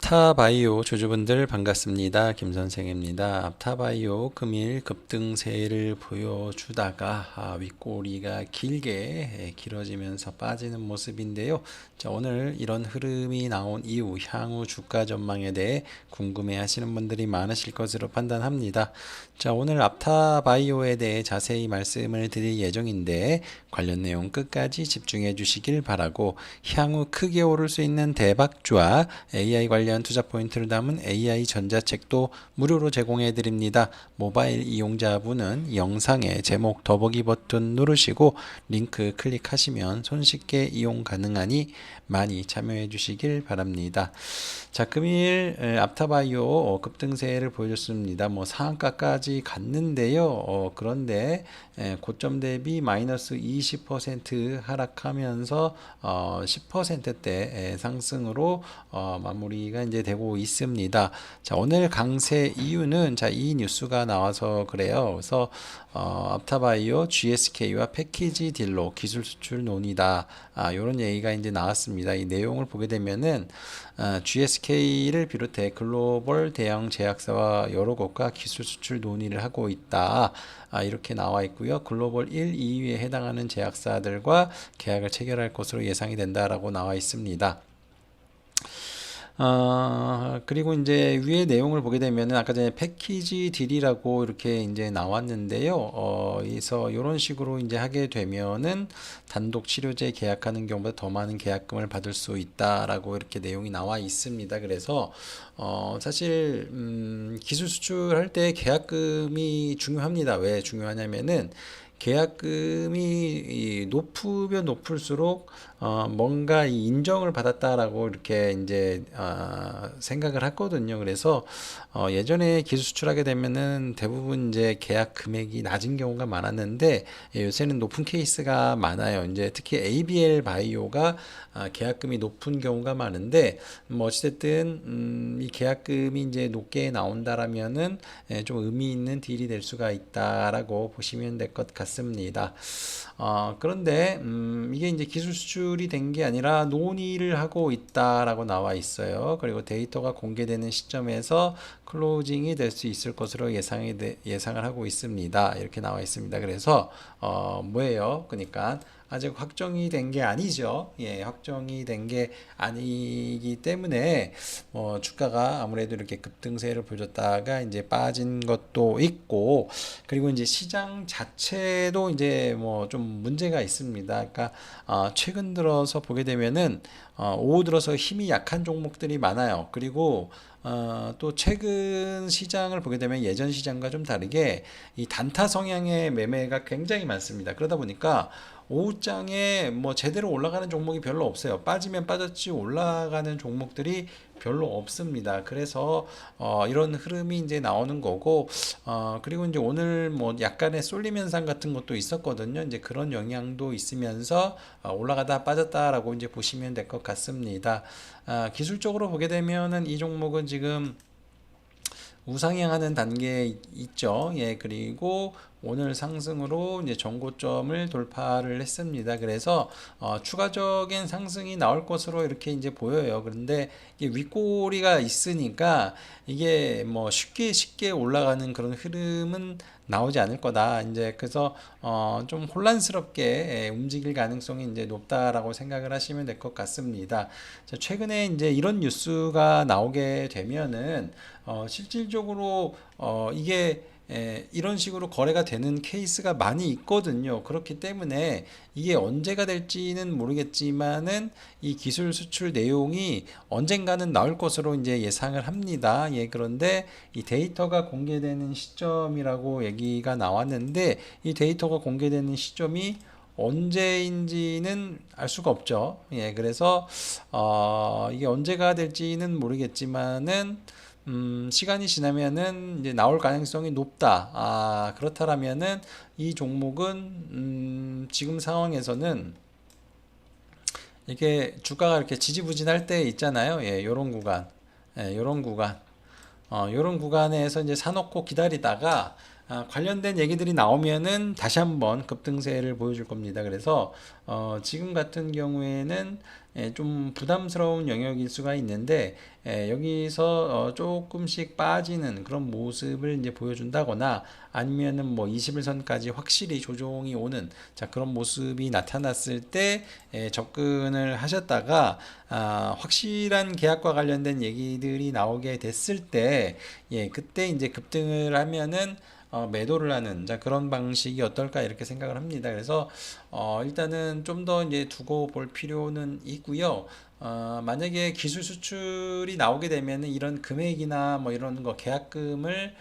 타바이오 주주분들 반갑습니다. 김선생입니다. 앞타바이오 금일 급등세를 보여주다가 아, 윗꼬리가 길게 길어지면서 빠지는 모습인데요. 자, 오늘 이런 흐름이 나온 이후 향후 주가 전망에 대해 궁금해 하시는 분들이 많으실 것으로 판단합니다. 자, 오늘 앞타바이오에 대해 자세히 말씀을 드릴 예정인데 관련 내용 끝까지 집중해 주시길 바라고 향후 크게 오를 수 있는 대박주와 AI 관련 투자 포인트를 담은 AI 전자책도 무료로 제공해 드립니다. 모바일 이용자분은 영상의 제목 더보기 버튼 누르시고 링크 클릭하시면 손쉽게 이용 가능하니 많이 참여해 주시길 바랍니다. 자, 금일 에, 앞타바이오 어, 급등세를 보여줬습니다. 뭐 상한가까지 갔는데요. 어, 그런데 에, 고점 대비 마이너스 20% 하락하면서 어, 10%대 상승으로 어, 마무리가 이제 되고 있습니다. 자, 오늘 강세 이유는 자, 이 뉴스가 나와서 그래요. 그래서 어, 앞타바이오 GSK와 패키지 딜로 기술 수출 논의다. 아, 이런 얘기가 이제 나왔습니다. 이 내용을 보게 되면은 아, GSK를 비롯해 글로벌 대형 제약사와 여러 곳과 기술 수출 논의를 하고 있다. 아, 이렇게 나와 있고요. 글로벌 1, 2위에 해당하는 제약사들과 계약을 체결할 것으로 예상이 된다라고 나와 있습니다. 어, 그리고 이제 위의 내용을 보게 되면은 아까 전에 패키지 딜이라고 이렇게 이제 나왔는데요. 어, 그래서 이런 식으로 이제 하게 되면은 단독 치료제 계약하는 경우보다 더 많은 계약금을 받을 수 있다라고 이렇게 내용이 나와 있습니다. 그래서 어, 사실 음, 기술 수출할 때 계약금이 중요합니다. 왜 중요하냐면은 계약금이 높으면 높을수록 어 뭔가 이 인정을 받았다라고 이렇게 이제 어 생각을 했거든요. 그래서 어 예전에 기술 수출하게 되면은 대부분 이제 계약 금액이 낮은 경우가 많았는데 예, 요새는 높은 케이스가 많아요. 이제 특히 ABL 바이오가 아, 계약금이 높은 경우가 많은데 뭐 어찌됐든 음, 이 계약금이 이제 높게 나온다라면은 예, 좀 의미 있는 딜이 될 수가 있다라고 보시면 될 것 같습니다. 어, 그런데 음, 이게 이제 기술 수출이 된 게 아니라 논의를 하고 있다라고 나와 있어요. 그리고 데이터가 공개되는 시점에서 클로징이 될 수 있을 것으로 예상이 예상을 하고 있습니다. 이렇게 나와 있습니다. 그래서 어, 뭐예요? 그러니까 아직 확정이 된 게 아니죠. 예, 확정이 된 게 아니기 때문에 뭐 주가가 아무래도 이렇게 급등세를 보여줬다가 이제 빠진 것도 있고 그리고 이제 시장 자체도 이제 뭐 좀 문제가 있습니다. 그러니까 어, 최근 들어서 보게 되면은 어, 오후 들어서 힘이 약한 종목들이 많아요. 그리고 어, 또 최근 시장을 보게 되면 예전 시장과 좀 다르게 이 단타 성향의 매매가 굉장히 많습니다. 그러다 보니까 오후장에 뭐 제대로 올라가는 종목이 별로 없어요. 빠지면 빠졌지 올라가는 종목들이 별로 없습니다. 그래서 어, 이런 흐름이 이제 나오는 거고 어, 그리고 이제 오늘 뭐 약간의 쏠림 현상 같은 것도 있었거든요. 이제 그런 영향도 있으면서 어, 올라가다 빠졌다라고 이제 보시면 될 것 같습니다. 아, 기술적으로 보게 되면은 이 종목은 지금 우상향하는 단계에 있죠. 예, 그리고 오늘 상승으로 이제 전고점을 돌파를 했습니다. 그래서 어, 추가적인 상승이 나올 것으로 이렇게 이제 보여요. 그런데 이게 윗꼬리가 있으니까 이게 뭐 쉽게 쉽게 올라가는 그런 흐름은 나오지 않을 거다. 이제 그래서 어, 좀 혼란스럽게 예, 움직일 가능성이 이제 높다라고 생각을 하시면 될 것 같습니다. 자, 최근에 이제 이런 뉴스가 나오게 되면은 어, 실질적으로 어, 이게 에, 이런 식으로 거래가 되는 케이스가 많이 있거든요. 그렇기 때문에 이게 언제가 될지는 모르겠지만은 이 기술 수출 내용이 언젠가는 나올 것으로 이제 예상을 합니다. 예, 그런데 이 데이터가 공개되는 시점이라고 얘기가 나왔는데 이 데이터가 공개되는 시점이 언제인지는 알 수가 없죠. 예, 그래서 어, 이게 언제가 될지는 모르겠지만은 음, 시간이 지나면은 이제 나올 가능성이 높다. 아, 그렇다라면은 이 종목은 음, 지금 상황에서는 이게 주가가 이렇게 지지부진할 때 있잖아요. 예, 요런 구간. 예, 요런 구간. 어, 요런 구간에서 이제 사놓고 기다리다가 아, 관련된 얘기들이 나오면은 다시 한번 급등세를 보여줄 겁니다. 그래서 어, 지금 같은 경우에는 예, 좀 부담스러운 영역일 수가 있는데 예, 여기서 어, 조금씩 빠지는 그런 모습을 이제 보여준다거나 아니면은 뭐 21선까지 확실히 조정이 오는 자 그런 모습이 나타났을 때 예, 접근을 하셨다가 아, 확실한 계약과 관련된 얘기들이 나오게 됐을 때 예, 그때 이제 급등을 하면은 어, 매도를 하는 자 그런 방식이 어떨까 이렇게 생각을 합니다. 그래서 어, 일단은 좀 더 이제 두고 볼 필요는 있고요. 어, 만약에 기술 수출이 나오게 되면은 이런 금액이나 뭐 이런 거 계약금을 에,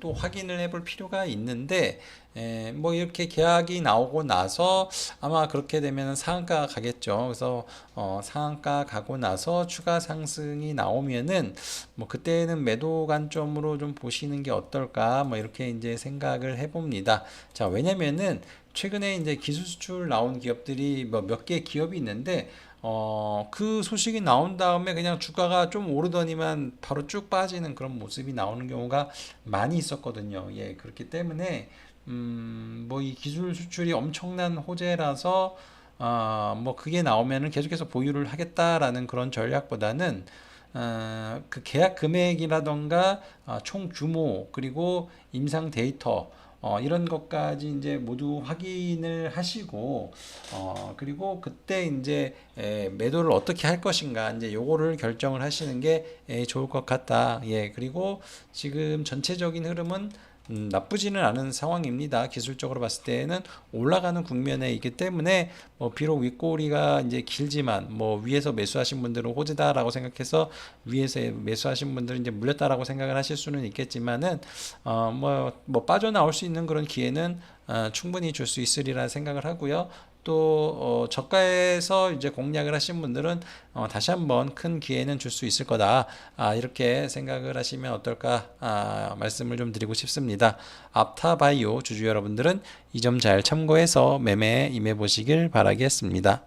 또 확인을 해볼 필요가 있는데 에, 뭐 이렇게 계약이 나오고 나서 아마 그렇게 되면은 상한가 가겠죠. 그래서 어, 상한가 가고 나서 추가 상승이 나오면은 뭐 그때는 매도 관점으로 좀 보시는 게 어떨까 뭐 이렇게 이제 생각을 해봅니다. 자 왜냐면은 최근에 이제 기술 수출 나온 기업들이 뭐 몇 개 기업이 있는데 어, 그 소식이 나온 다음에 그냥 주가가 좀 오르더니만 바로 쭉 빠지는 그런 모습이 나오는 경우가 많이 있었거든요. 예, 그렇기 때문에 음, 뭐 이 기술 수출이 엄청난 호재라서 아, 뭐 그게 나오면은 계속해서 보유를 하겠다라는 그런 전략보다는 어, 그 계약 금액이라던가 아, 총 규모 그리고 임상 데이터 어, 이런 것까지 이제 모두 확인을 하시고 어, 그리고 그때 이제 에, 매도를 어떻게 할 것인가 이제 요거를 결정을 하시는 게 에, 좋을 것 같다. 예, 그리고 지금 전체적인 흐름은 음, 나쁘지는 않은 상황입니다. 기술적으로 봤을 때는 올라가는 국면에 있기 때문에 뭐 비록 윗꼬리가 이제 길지만 뭐 위에서 매수하신 분들은 호재다라고 생각해서 위에서 매수하신 분들은 이제 물렸다라고 생각을 하실 수는 있겠지만은 어뭐뭐 뭐 빠져나올 수 있는 그런 기회는 어, 충분히 줄 수 있으리라 생각을 하고요. 또 어, 저가에서 이제 공략을 하신 분들은 어, 다시 한번 큰 기회는 줄 수 있을 거다. 아, 이렇게 생각을 하시면 어떨까 아, 말씀을 좀 드리고 싶습니다. 앞타바이오 주주 여러분들은 이 점 잘 참고해서 매매에 임해 보시길 바라겠습니다.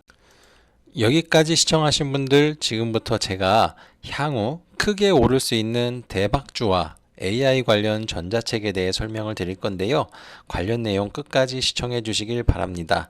여기까지 시청하신 분들 지금부터 제가 향후 크게 오를 수 있는 대박주와 AI 관련 전자책에 대해 설명을 드릴 건데요. 관련 내용 끝까지 시청해 주시길 바랍니다.